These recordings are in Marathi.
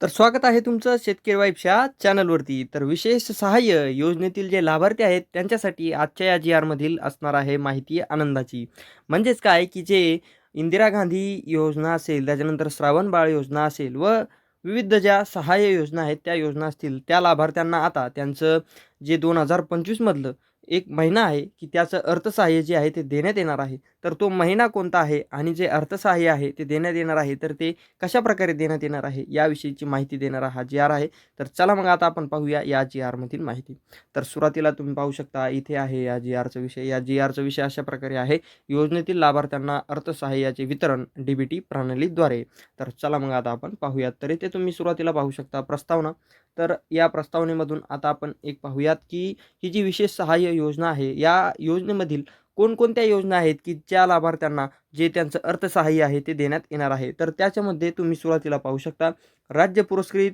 तर स्वागत आहे तुमचं शेतकरी वाईफच्या चॅनलवरती. तर विशेष सहाय्य योजनेतील जे लाभार्थी आहेत त्यांच्यासाठी आजच्या या जी आरमधील असणार आहे माहिती आनंदाची. म्हणजेच काय की जे इंदिरा गांधी योजना असेल त्याच्यानंतर श्रावण बाळ योजना असेल व विविध ज्या सहाय्य योजना आहेत त्या योजना असतील त्या लाभार्थ्यांना आता त्यांचं जे दोन हजार पंचवीसमधलं एक महिना आहे की त्याचं अर्थसहाय्य जे आहे ते देण्यात येणार आहे. तर तो महिना कोणता आहे आणि जे अर्थसहाय्य आहे ते देण्यात येणार आहे तर ते कशा प्रकारे देण्यात येणार आहे याविषयीची माहिती देणारा हा जी आर आहे. तर चला मग आता आपण पाहूया या जी आरमधील माहिती. तर सुरुवातीला तुम्ही पाहू शकता इथे आहे या जी आरचा विषय. या जी आरचा विषय अशा प्रकारे आहे योजनेतील लाभार्थ्यांना अर्थसहाय्याचे वितरण डी बी टी प्रणालीद्वारे. तर चला मग आता आपण पाहूयात. तर इथे तुम्ही सुरुवातीला पाहू शकता प्रस्तावना. तर या प्रस्तावनेमधून आता आपण एक पाहूयात की ही जी विशेष सहाय्य योजना आहे या योजनेमधील कोणकोणत्या योजना आहेत की ज्या लाभार्थ्यांना जे त्यांचं अर्थसहाय्य आहे ते देण्यात येणार आहे? तर त्याच्यामध्ये तुम्ही सुरुवातीला पाहू शकता राज्य पुरस्कृत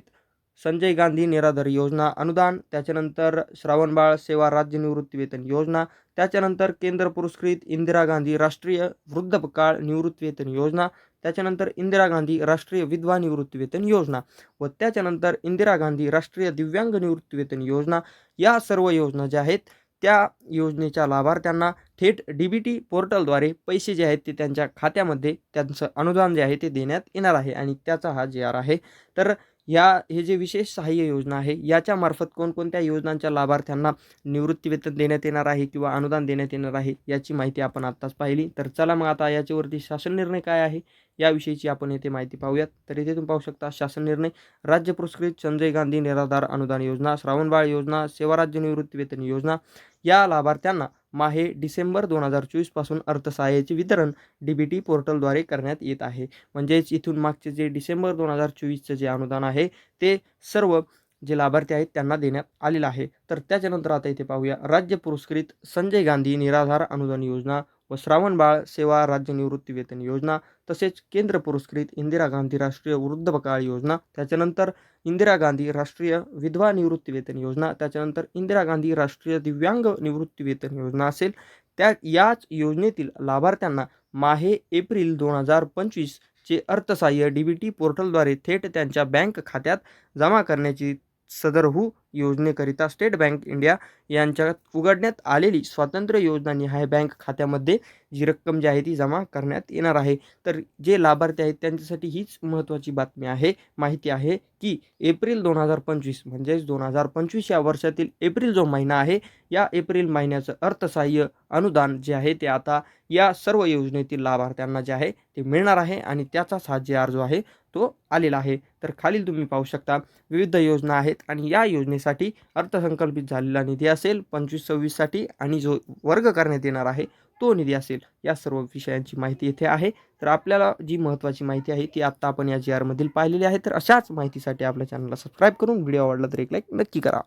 संजय गांधी निराधार योजना अनुदान त्याच्यानंतर श्रावणबाळ सेवा राज्य निवृत्तीवेतन योजना त्याच्यानंतर केंद्र पुरस्कृत इंदिरा गांधी राष्ट्रीय वृद्धपकाळ निवृत्तीवेतन योजना त्याच्यानंतर इंदिरा गांधी राष्ट्रीय विधवा निवृत्तीवेतन योजना व त्याच्यानंतर इंदिरा गांधी राष्ट्रीय दिव्यांग निवृत्तीवेतन योजना. या सर्व योजना ज्या आहेत त्या योजनेच्या लाभार्थ्यांना थेट डी बी टी पोर्टलद्वारे पैसे जे आहेत ते त्यांच्या खात्यामध्ये त्यांचं अनुदान जे आहे ते देण्यात येणार आहे आणि त्याचा हा जे आर आहे. तर या हे जे विशेष सहाय्य योजना आहे याच्यामार्फत कोणकोणत्या योजनांच्या लाभार्थ्यांना निवृत्तीवेतन देण्यात येणार आहे किंवा अनुदान देण्यात येणार आहे याची माहिती आपण आत्ताच पाहिली. तर चला मग आता याच्यावरती शासन निर्णय काय आहे याविषयीची आपण येथे माहिती पाहूयात. तर इथे तुम्ही पाहू शकता शासन निर्णय राज्य पुरस्कृत संजय गांधी निराधार अनुदान योजना श्रावणबाळ योजना सेवा राज्य निवृत्तीवेतन योजना या लाभार्थ्यांना माहे डिसेंबर दोन हजार चोवीसपासून अर्थसहाय्याचे वितरण डी बी टी पोर्टलद्वारे करण्यात येत आहे. म्हणजेच इथून मागचे जे डिसेंबर दोन हजार चोवीसचं जे अनुदान आहे ते सर्व जे लाभार्थी आहेत त्यांना देण्यात आलेलं आहे. तर त्याच्यानंतर आता इथे पाहूया. राज्य पुरस्कृत संजय गांधी निराधार अनुदान योजना व श्रावणबाळ सेवा राज्य निवृत्ती वेतन योजना तसेच केंद्र पुरस्कृत इंदिरा गांधी राष्ट्रीय वृद्धपकाळ योजना त्याच्यानंतर इंदिरा गांधी राष्ट्रीय विधवा निवृत्ती वेतन योजना त्याच्यानंतर इंदिरा गांधी राष्ट्रीय दिव्यांग निवृत्ती वेतन योजना असेल. त्या याच योजनेतील लाभार्थ्यांना माहे एप्रिल दोन हजार पंचवीसचे अर्थसहाय्य डी बी टी पोर्टलद्वारे थेट त्यांच्या बँक खात्यात जमा करण्याची सदरहू योजनेकरिता स्टेट बँक इंडिया यांच्यात उघडण्यात आलेली स्वातंत्र्य योजना निहाय बँक खात्यामध्ये जी रक्कम जी आहे ती जमा करण्यात येणार आहे. तर जे लाभार्थी आहेत त्यांच्यासाठी हीच महत्त्वाची बातमी आहे. माहिती आहे की एप्रिल दोन हजार पंचवीस म्हणजेच दोन हजार पंचवीस या वर्षातील एप्रिल जो महिना आहे या एप्रिल महिन्याचं अर्थसहाय्य अनुदान जे आहे ते आता या सर्व योजनेतील लाभार्थ्यांना जे आहे ते मिळणार आहे आणि त्याचाच हा जे आर जो आहे तो आलेला आहे. तर खालील तुम्ही पाहू शकता विविध योजना आहेत आणि या योजने योजनेसाठी अर्थसंकल्पित झालेला निधी असेल पंचवीस सव्वीससाठी आणि जो वर्ग करण्यात येणार आहे तो निधी असेल. या सर्व विषयांची माहिती येथे आहे. तर आपल्याला जी महत्त्वाची माहिती आहे ती आत्ता आपण या जी आरमधील पाहिलेली आहे. तर अशाच माहितीसाठी आपल्या चॅनलला सबस्क्राईब करून व्हिडिओ आवडला तर एक लाईक नक्की करा.